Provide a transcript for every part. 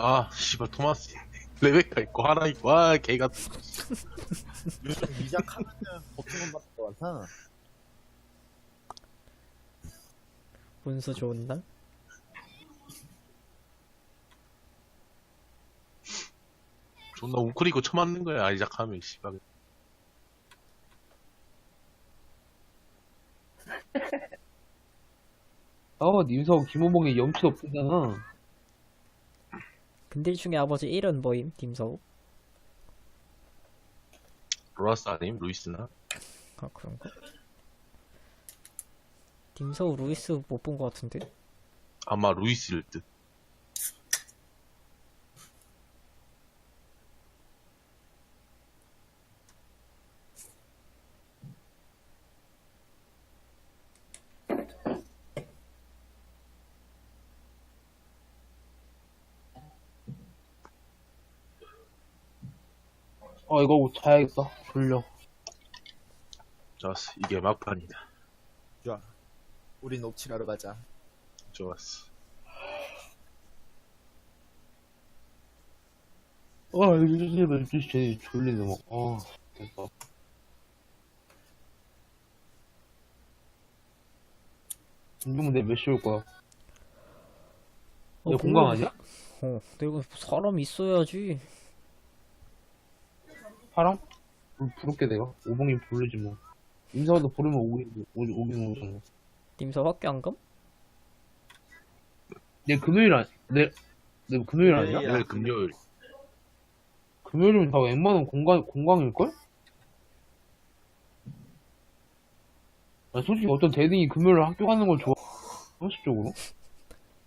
아, 씨발, 토마스. 레베카 있고, 하나 있고, 아, 개가. 요즘 미작하면은 버튼만 받을 것 같아. 분수 좋은 날? 존나 웅크리고 쳐맞는 거야, 아이작 하면, 씨발. 아, 님성 김호봉이 염치 없잖아. 근딜 중에 아버지 1은 뭐임? 딤서우? 로라스 아님? 루이스나? 아 그런가? 딤서우 루이스 못 본 것 같은데? 아마 루이스일 듯. 아, 이거 자야겠다. 졸려. 좋았어. 이게 막판이다. 좋아. 우린 옵치라로 가자. 좋았어. 아, 이거 진짜 쟤 졸리네, 막. 아, 됐다. 이러면 내몇 시 올 거야? 어, 얘 공강 아니야? 어, 내가 사람 있어야지. 파랑? 불, 부를게, 내가. 오봉이 부르지, 뭐. 임사도 부르면 오긴, 오, 오긴 오잖아. 딤서 학교 안 감? 내 금요일 아니, 내, 내 금요일 아니야? 야. 내일 금요일. 금요일이면 다 웬만하면 공강, 공강일걸? 아, 솔직히 어떤 대등이 금요일 학교 가는 걸 좋아. 상식적으로.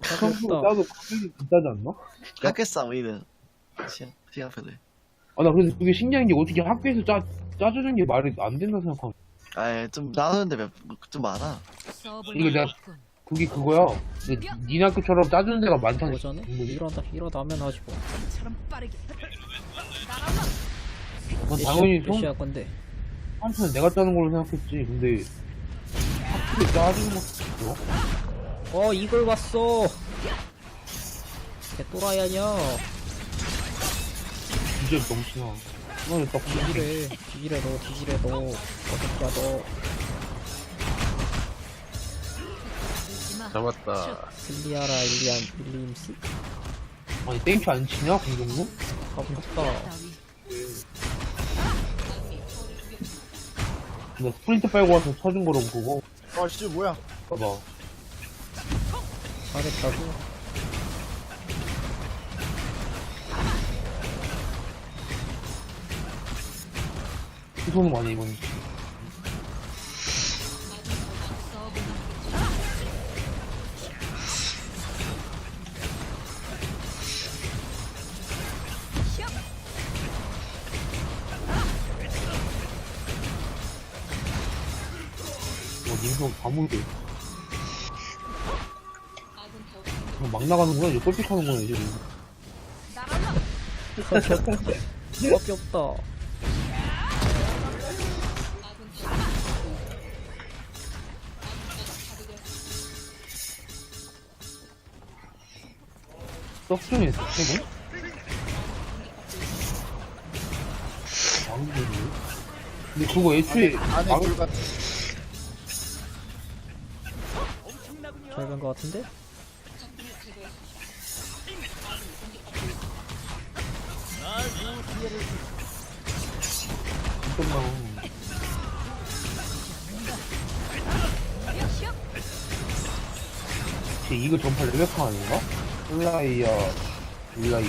평소 가볍다. 나도 금요일이 비싸지 않나? 하겠어 우리는 시간 시간표를 아, 나 그래서 그게 신기한 게 어떻게 학교에서 짜, 짜주는 게 말이 안 된다 생각하면. 아좀 나누는데 몇, 좀 많아 이거 내가, 그게 그거야. 근데 니네 학교처럼 짜주는 데가 많잖아. 오전에? 국물이. 일어나, 일어나면 하지 뭐. 난몇 당연히 몇 성, 시야 건데? 한편은 내가 짜는 걸로 생각했지. 근데, 학교에 짜주는 뭐야? 어, 이걸 왔어! 개 또라이 아냐? 이제 병신아. 나 딱, 뒤지래, 뒤지래 너, 뒤지래 너. 어떡야 너. 잡았다. 실리아라, 일리안, 일리임스? 아니, 땡큐 안 치냐, 공정도? 가볍다. 나 스프린트 빨고 와서 쳐준 거라고, 그거. 아, 씨, 뭐야. 봐봐. 잘했다고. 수소는 많이 이번. 와, 민성 다 물게. 그냥 막 나가는구나, 이제 꼴픽 하는구나, 이제. 밖에 없다. 있어, 최근? 왕들이. 근데 그거 애초에, 안에 왕, 불 같은. 잘된것 같은데? 끝나고. 혹시 이거 전파 레베카 아닌가? 플라이어, 플라이.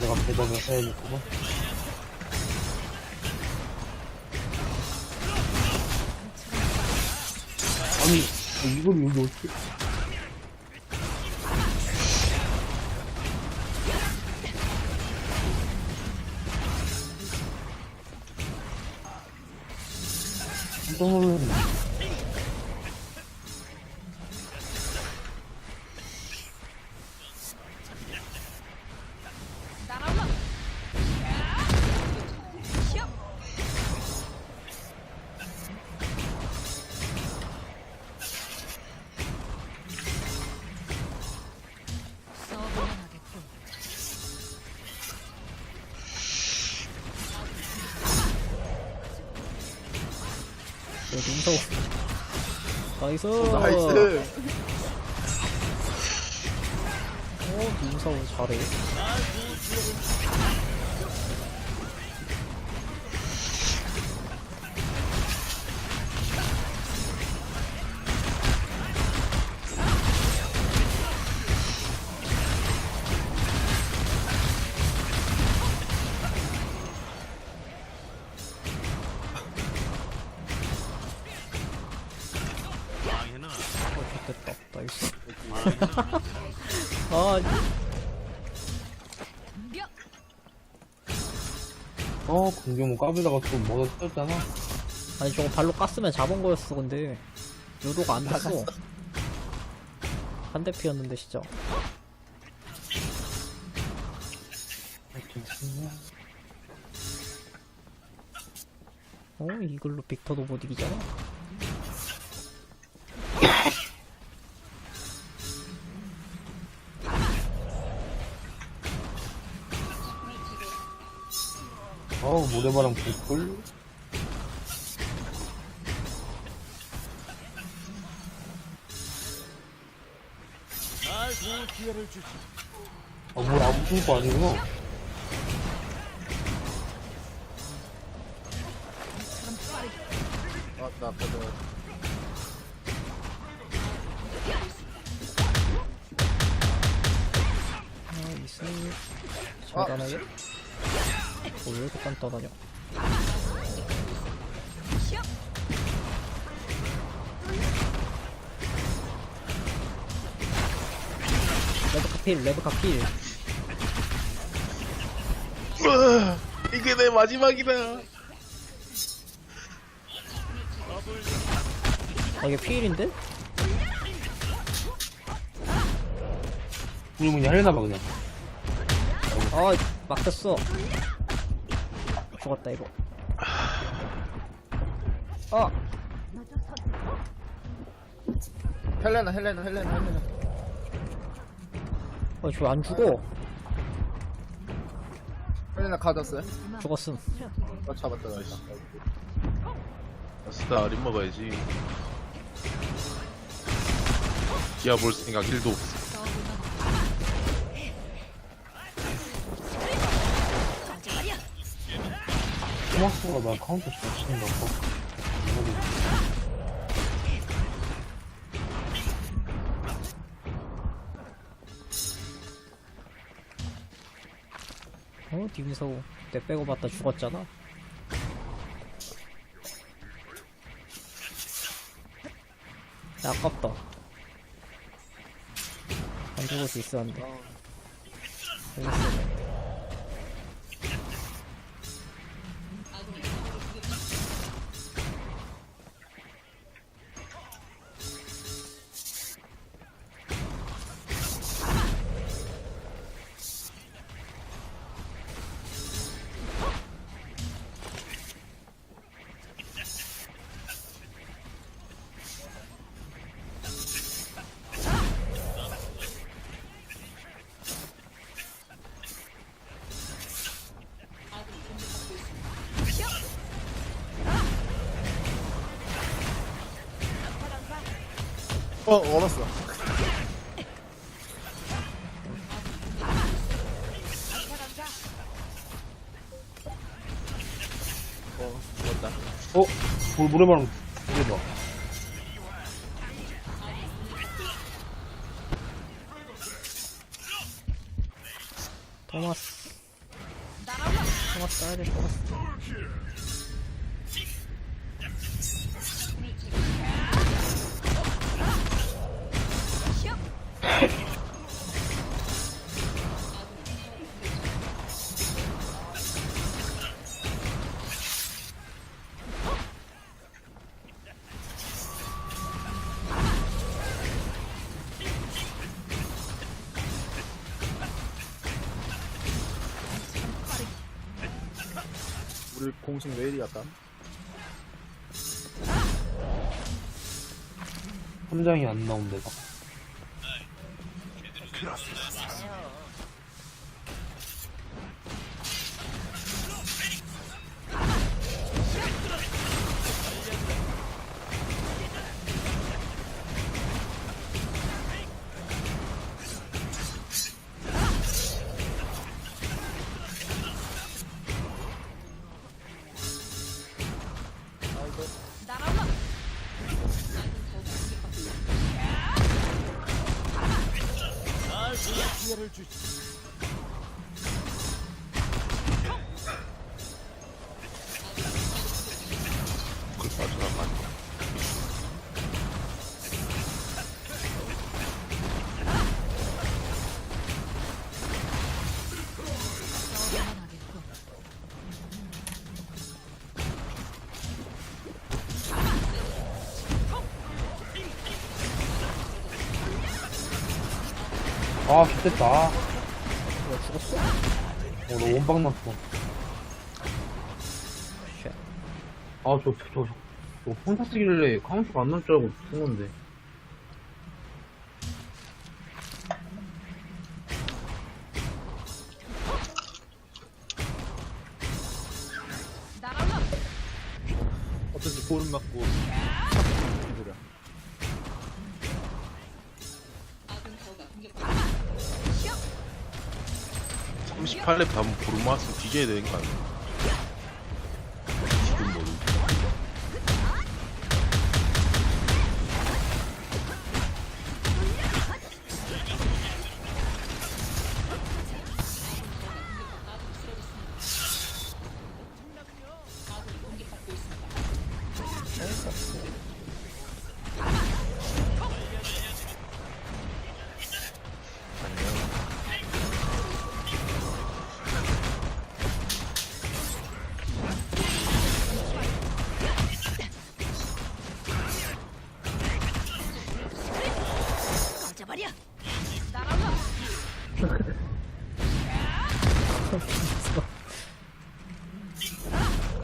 내가 배달을 해야겠구만. 아니, 이걸 여기 어떻게. 깜짝 놀랐네. 민서. 나이스. 나이스. 어, 민서 잘해. 아, 어, 공격문 까불다가 또 뭐가 터졌잖아. 아니 저거 발로 깠으면 잡은 거였어 근데. 요도가 안 됐어. 한 대 피었는데 진짜. 어 이걸로 빅터도 못 이기잖아 어우, 모래바람 불꿀. 아, 뭘 아무 쓸거 아니구나. 간단하냐 레드카 필 레드카 필 이게 내 마지막이다. 아 이게 필인데? 우리 그냥 하려나봐, 그냥. 아 막혔어 죽었다 이거 아 헬레나 헬레나 헬레나 헬레나. 어, 저 안 죽어. 헬레나 가졌어요? 죽었음. 아 잡았다 나이스. 아스다 림 먹어야지. 기아 볼 생각 1도 없어. 토마스가 나 카운터 잘 치는 거 같고. 어, 디미서우. 내 빼고 봤다 죽었잖아. 야, 아깝다. 안 죽을 수 있었는데. 재밌어. 어 얼었어. 어 죽었다. 어? 뭘 모래바람 불 갔다? 함장이 안 나온대, 막. 기회를 주시. 그걸 아, 좋겠다. 왜 죽었어? 어, 너 원방 났어. 쉣. 아, 저, 저, 저, 저, 저 혼자 쓰길래 카운트가 안 날 줄 알고 쓴 건데. 어쩐지 보름 맞고. 38렙 다면 보르마스 뒤져야 되는 거 아니야?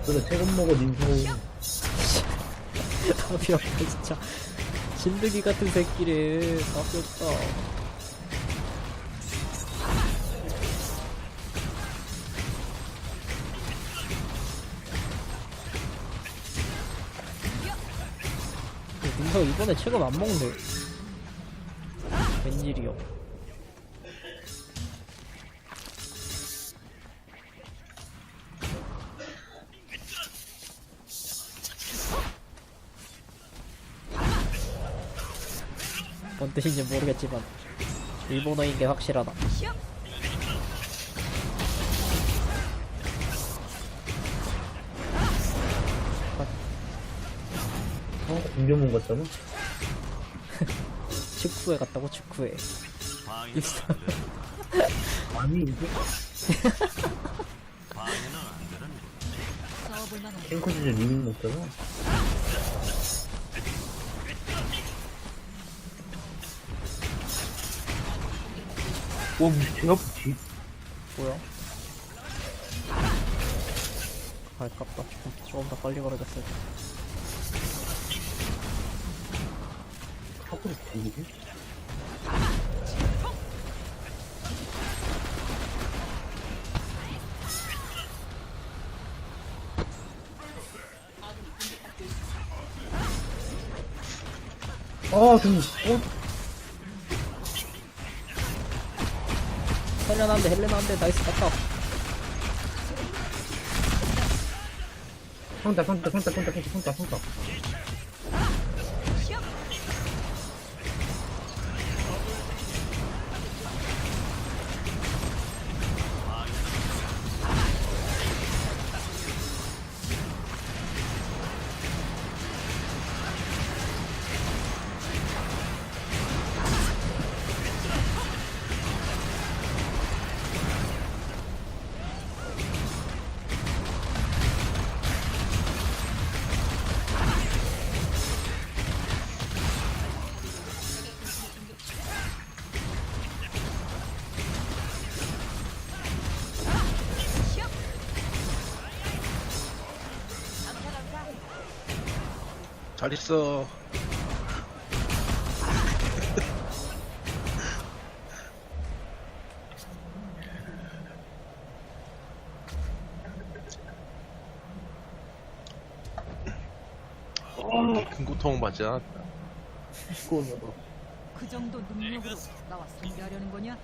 그래, 세금 먹어, 민수. 답이 없네 진짜. 진드기 같은 새끼를. 답이 없다 민서 이번에 체급 안 먹네 웬일이요 뭔 뜻인지 모르겠지만 일본어인 게 확실하다 어, 공전문 같잖아? 축구에 갔다고 축구에 있어 아니, 이게. 탱커 주제 리밍 먹잖아? 와, 무슨 제 앞에 뭐야? 아 아깝다. 조금, 더 빨리 걸어졌어야 돼. 사고를 뒤지게? 아, 좀, 어, 헬레나 한대 헬레나 한대 나이스 땄다 평타, 평타, 평타, 평타, 평타, 평타, 평타. 잘 있어. 큰 고통 받지 않았다. 그 정도 능력으로 나와 상대하려는 거냐?